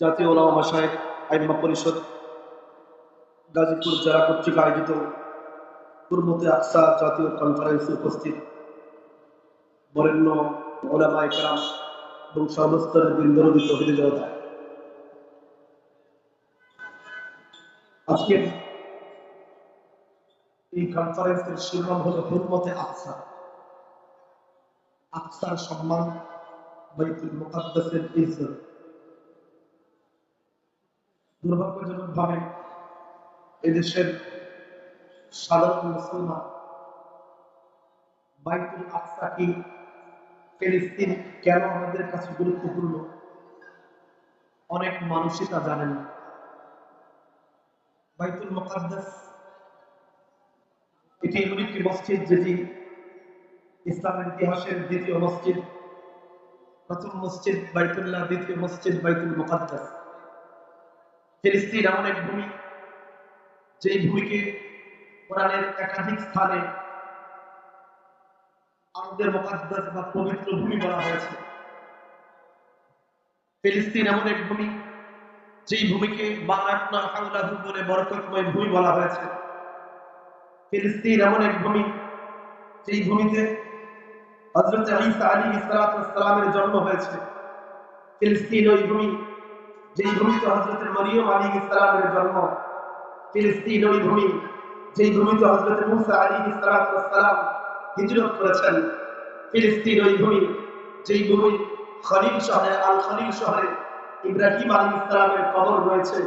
জাতীয় ওলামা মাসায় আইনমা পরিষদ, গাজীপুর জেলা কর্তৃক আয়োজিত পূর্বতে আকসা জাতীয় কনফারেন্সে উপস্থিত বরেণ্য ওলামা একরাম এবং সর্বস্তরের বৃন্দরবি তহিদ জনতা। আজকের এই কনফারেন্সের শিরোনাম হলো হুরমতে আকসা। আকসার সম্মান বাইতুল মুকাদ্দাসের ইজ্জত। দুর্ভাগ্যজনক ভাবে এদেশের সাধারণ মুসলমান বাইতুল আকসা কি ফিলিস্তিন কেন আমাদের কাছে গুরুত্বপূর্ণ? অনেক মানুষই তা জানেন বাইতুল মুকাদ্দাস এটি এমন একটি মসজিদ যেটি ইসলামের ইতিহাসের দ্বিতীয় মসজিদ, প্রথম মসজিদ বাইতুল্লাহ, দ্বিতীয় মসজিদ বাইতুল মুকাদ্দাস। ফিলিস্তিন এমন এক ভূমি, যেই ভূমিকে কোরআনের একাধিক স্থানে আমাদের মোকাদ্দাস বা পবিত্র ভূমি বলা হয়েছে। ফিলিস্তিন এমন এক ভূমি, যেই ভূমিকে বারাকনা হাউলাহু বলে বরকতময় ভূমি বলা হয়েছে। ফিলিস্তিন এমন এক ভূমি, যেই ভূমিতে হজরত ঈসা আলী ইসলামের জন্ম হয়েছে। ফিলিস্তিন ওই ভূমি যেই ভূমিতে হজরত মরিয়ম আলী ইসলামের জন্ম, ফিলিস্তিন ওই ভূমি, যেই ভূমিতে হজরত মুসা আলী ইসলাম হিজরত করেছেন, ফিলিস্তিন ওই ভূমি, যেই ভূমি খলিল শহরে, আল খলিল শহরে ইব্রাহিম আলী ইসলামের কবর রয়েছে,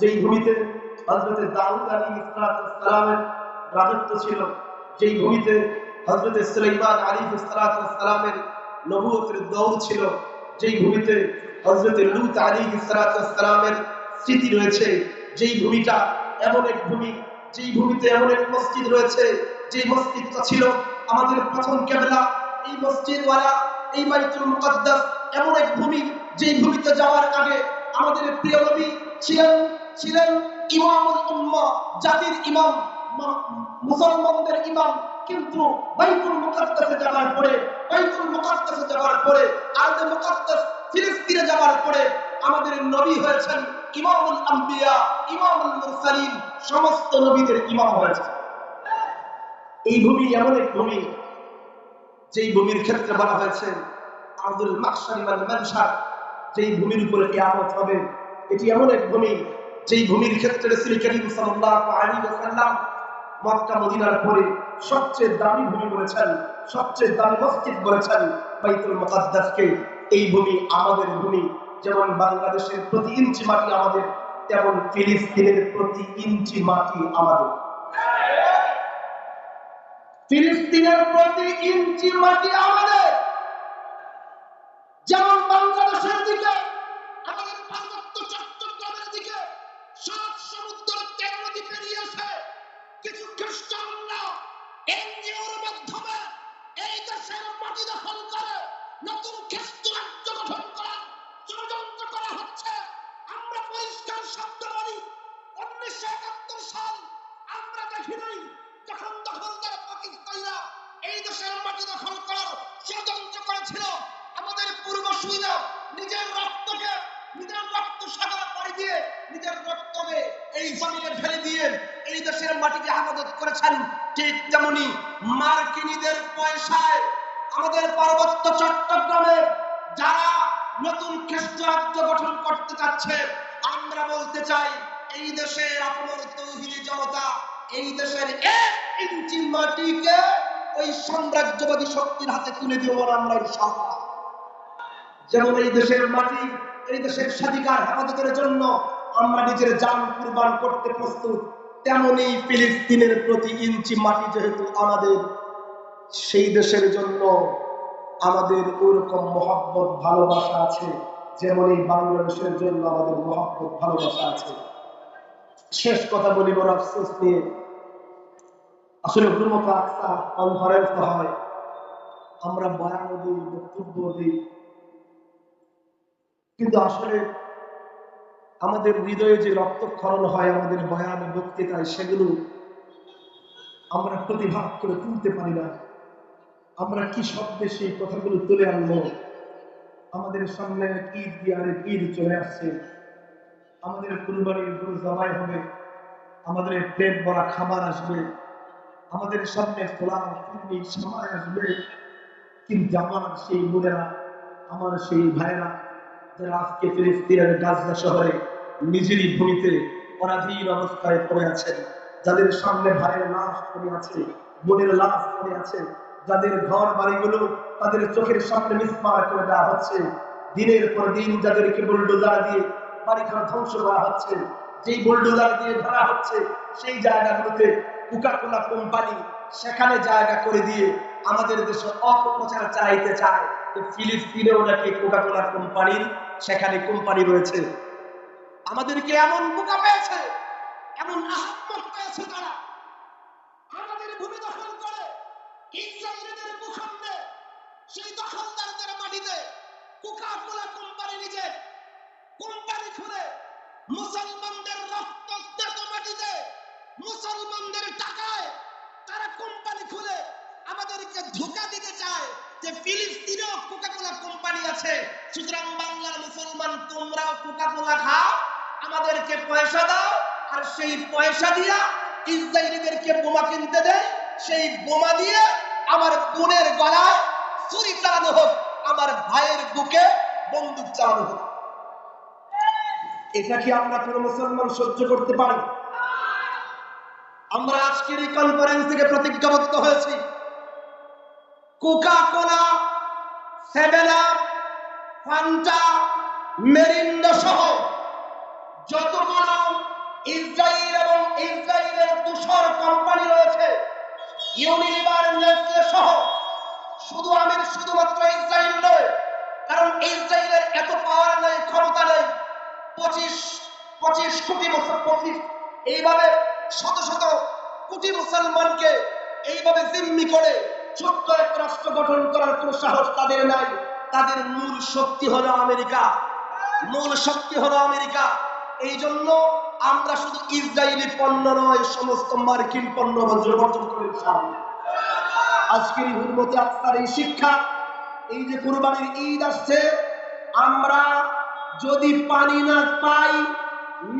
যেই ভূমিতে দাউদ আলী রাজত্ব ছিল, যেই ভূমিতে সুলাইমান আলী নবুয়তের দৌড় ছিল যেই ভূমিতে হজরত লুত আলী ইসলামের স্মৃতি রয়েছে, যেই ভূমিটা এমন এক ভূমি, যেই ভূমিতে এমন এক মসজিদ রয়েছে যে মসজিদটা ছিল আমাদের প্রথম কেবলা, এই মসজিদ মসজিদওয়ালা, এই বাইতুল মুকদ্দাস এমন এক ভূমি, যেই ভূমিতে যাওয়ার আগে আমাদের প্রিয় নবী ছিলেন ছিলেন ইমামুল উম্মাহ জাতির ইমাম মুসলমানদের ইমাম কিন্তু বাইতুল মুকাদ্দাসে যাওয়ার পরে, বাইতুল মুকাদ্দাসে যাওয়ার পরে, আরদে মুকাদ্দাস ফিলিস্তিনে যাওয়ার পরে আমাদের নবী হয়েছেন ইমামুল আম্বিয়া, ইমামুল মুরসালিন, সমস্ত নবীদের ইমাম হয়েছে এই ভূমি এমন এক ভূমি, যেই ভূমির ক্ষেত্রে বলা হয়েছে, আব্দুল মাকসারি ওয়াল মানশার যেই ভূমির উপরে কিয়ামত হবে। এটি এমন এক ভূমি, যেই ভূমির ক্ষেত্রে রাসূল করিম সাল্লাল্লাহু আলাইহি ওয়াসাল্লাম মক্কা মদিনার পরে সবচেয়ে দামি ভূমি বলেছেন, সবচেয়ে দামি মসজিদ বলেছেন বাইতুল মুকাদ্দাসকে। এই ভূমি আমাদের ভূমি। যেমন বাংলাদেশের প্রতি ইঞ্চি মাটি আমাদের, তেমন ফিলিস্তিনের প্রতি ইঞ্চি মাটি আমাদের। ফিলিস্তিনের প্রতি ইঞ্চি মাটি আমাদের। যেমন বাংলাদেশের দিকে কিছু খ্রিস্টানরা এনজিওর মাধ্যমে এই দেশের মাটি দখল করে, নতুন খ্রিস্ট রাজ্য গঠন করার ষড়যন্ত্র করা হচ্ছে। আমরা পরিষ্কার শব্দ বলি, উনিশশো একাত্তর সাল আমরা দেখি নাই যখন দখলদার পাকিস্তানিরা এই দেশের মাটি দখল করার ষড়যন্ত্র করেছিল। আমাদের পূর্বসূরীরা নিজের রক্তকে নিজের রক্ত সাগরে পাড়ি দিয়ে নিজের রক্তকে এই জমিনে ঢেলে দিয়ে এই দেশের মাটিকে আমাদত করেছেন ঠিক তেমনি মার্কিনীদের পয়সায় আমাদের পার্বত্য চট্টগ্রামে যারা নতুন খ্রিস্ট গঠন করতে চাচ্ছে আমরা বলতে চাই এই দেশের আপনার তৌহিদি জনতা, এই দেশের এক ইঞ্চি মাটিকে ওই সাম্রাজ্যবাদী শক্তির হাতে তুলে দিব আমরা ইনশাআল্লাহ। যেমন এই দেশের মাটি হেফাজতের জন্য আমরা নিজের জান কুরবান করতে প্রস্তুত। তেমনি ফিলিস্তিনের প্রতি ইঞ্চি মাটি যেহেতু আমাদের, সেই দেশের জন্য আমাদের ওরকম মহাব্বত, ভালোবাসা আছে। যেমন এই বাংলাদেশের জন্য আমাদের মহাব্বত, ভালোবাসা আছে। শেষ কথা বলি বড় আফসোস নিয়ে। আসলে হুরমত আকসা কনফারেন্স হয়। আমরা বয়ান দিই, বক্তব্য দিই। কিন্তু আসলে আমাদের হৃদয়ে যে রক্তক্ষরণ হয়, আমাদের বয়ান বক্তৃতায় সেগুলো আমরা প্রতিভাগ করে তুলতে পারি না। আমরা কি শব্দে সেই কথাগুলো তুলে আনব? আমাদের সামনে ঈদ দিয়ারে ঈদ চলে আসছে? আমাদের কুরবানির গরু জবাই হবে, আমাদের প্লেট ভরা খাবার আসবে, আমাদের সামনে খোলা সময় আসবে। কিন্তু আমার সেই বোনেরা, আমার সেই ভাইরা যারা আজকে ফিলিস্তিনের গাজা শহরে নিজেরই ভূমিতে পরাধীন অবস্থায় পড়ে আছেন। যাদের সামনে ভাইয়ের লাশ পড়ে আছে, বোনের লাশ পড়ে আছে, যাদের ঘর বাড়িগুলো তাদের চোখের সামনে মিসমার করে দেওয়া হচ্ছে, দিনের পর দিন যাদেরকে বুলডোজার দিয়ে বাড়িঘর ধ্বংস করা হচ্ছে, যেই বুলডোজার দিয়ে ধরা হচ্ছে, সেই জায়গাগুলোতে কোকা কোম্পানি সেখানে জায়গা করে দিয়ে আমাদের দেশে অপপ্রচার চাইতে চায় যে ফিলিস্তিনেও নাকি কোকা কোলা কোম্পানির সেখানে কোম্পানি রয়েছে। আমাদেরকে এমন বোকা পেয়েছে, এমন পেয়েছে তারা। আমাদের ভূমি দখল করে ভূখণ্ডে, সেই দখলদারদের মাটিতে কোকা কোলা কোম্পানি নিজে কোম্পানি খুলে মুসলমানদের রক্তস্নাত মাটিতে, মুসলমানদের টাকায় তারা কোম্পানি খুলে আমাদেরকে ধোকা দিতে চায় যে ফিলিস্তিনেও কোকা কোলা কোম্পানি আছে। সুতরাং বাংলার মুসলমান, তোমরাও কোকা কোলা খাও, আমাদেরকে পয়সা দাও, আর সেই পয়সা দিয়া ইসরায়েলিদেরকে বোমা কিনতে দেয় সেই বোমা দিয়ে আমার বোনের গলায় ছুরি চালানো হোক, আমার ভাইয়ের বুকে বন্দুক চালানো হোক। এটা কি আমরা কোনো মুসলমান সহ্য করতে পারি? আমরা আজকের এই কনফারেন্স থেকে প্রতিজ্ঞাবদ্ধ হয়েছি। Coca Cola Seven Up Fanta, Mirinda সহ যতগুলো ইসরায়েল এবং ইসরায়েলের তুষার কোম্পানি রয়েছে, ইউনিলিভার নেসলে সহ শুধু আমি শুধুমাত্র ইসরায়েল নয়, কারণ ইসরায়েলের এত পাওয়ার নেই, ক্ষমতা নেই, পঁচিশ পঁচিশ কোটি বছর পঁচিশ, এইভাবে শত শত কোটি মুসলমানকে এইভাবে জিম্মি করে ছোট্ট এক রাষ্ট্র গঠন করার কোন সাহস তাদের নাই। তাদের মূল শক্তি হলো আমেরিকা। মূল শক্তি হলো আমেরিকা। এই জন্য আমরা শুধু ইসরায়েলি পণ্য নয়, সমস্ত মার্কিন পণ্য বর্জন করে আজকের এই শিক্ষা, এই যে কুরবানির ঈদ আসছে, আমরা যদি পানি না পাই,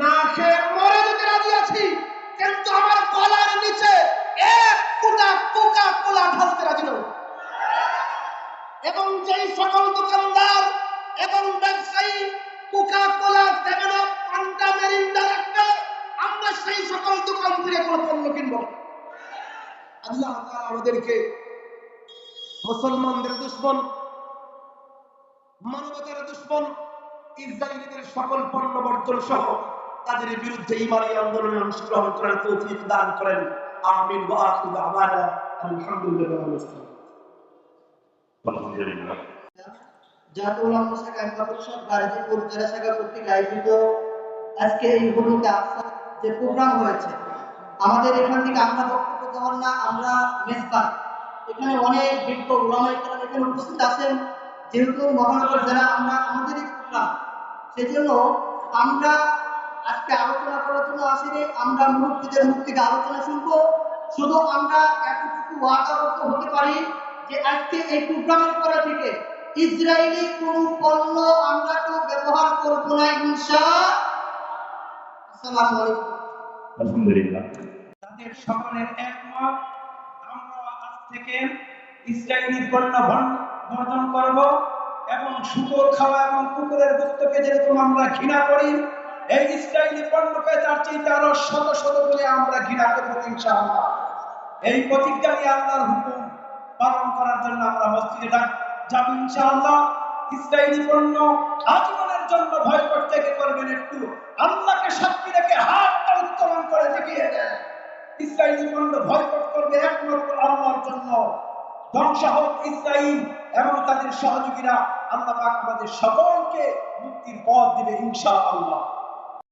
না খেয়ে মরে যেতে রাজি আছি, কিন্তু আমার গলার নিচে এবং যেই সকল দোকানদার এবং ব্যবসায়ী Coca, Cola Seven Up Fanta Mirinda আমরা সেই সকল দোকান থেকে কোনো পণ্য কিনবো। আল্লাহ আমাদেরকে মুসলমানদের দুশ্মন, মানবতার দুশ্মন, ইসরায়েলিদের সকল পণ্য বর্জন সহ তাদের বিরুদ্ধে ইমানি আন্দোলনে অংশগ্রহণ করার তৌফিক দান করেন আমিন ওয়া আখিরু দাওয়ানা আলহামদুলিল্লাহি রাব্বিল আলামিন। আলহামদুলিল্লাহ। জাতীয় উলামা শাখা পরিষদ গাজীপুর শাখা কর্তৃক আয়োজিত আজকে এই আফসা যে প্রোগ্রাম হয়েছে। আমাদের এখান থেকে আমরা বক্তব্য দেওয়ার না আমরা মেজবান। এখানে অনেক বিজ্ঞ উলামা ইকরাম এখানে উপস্থিত আছেন। যেহেতু মহানগর জেলা আমরা আমাদেরই প্রোগ্রাম। সেজন্য আমরা আজকে আলোচনা করার জন্য আসিনি আমরা মুক্তিদের মুখ থেকে আলোচনা শুনব। শুধু আমরা এতটুকু ওয়াদাবদ্ধ হতে পারি যে আজকে এই প্রোগ্রামের পরে থেকে ইসরায়েলি কোন পণ্য আমরা তো ব্যবহার করব না ইনশা আসসালামু আলাইকুম। আলহামদুলিল্লাহ। তাদের সকলের একমত আমরা আজ থেকে ইসরায়েলি পণ্য বর্জন করব এবং শুকর খাওয়া এবং কুকুরের গুস্তকে যেরকম আমরা ঘৃণা করি এই ইসরায়েলি তার চিন্তা আরও শত শত আমরা ঘৃণা করব এই প্রতিজ্ঞা নিয়ে আল্লাহর হুকুম পালন করার জন্য আমরা মসজিদে ডাক যাব ইনশাআল্লাহ। ইসরায়েলি পণ্য আজীবনের জন্য ভয় করতে করবেন একটু? আল্লাহকে রেখে হাতটা উত্তোলন করে দেখিয়ে ইসরায়েলি পণ্য করবে একমাত্র আল্লাহর জন্য। ধ্বংস হোক ইসরায়েল এবং তাদের সহযোগীরা আল্লাহ পাক আমাদের সকলকে মুক্তির পথ দিবে ইনশাআল্লাহ।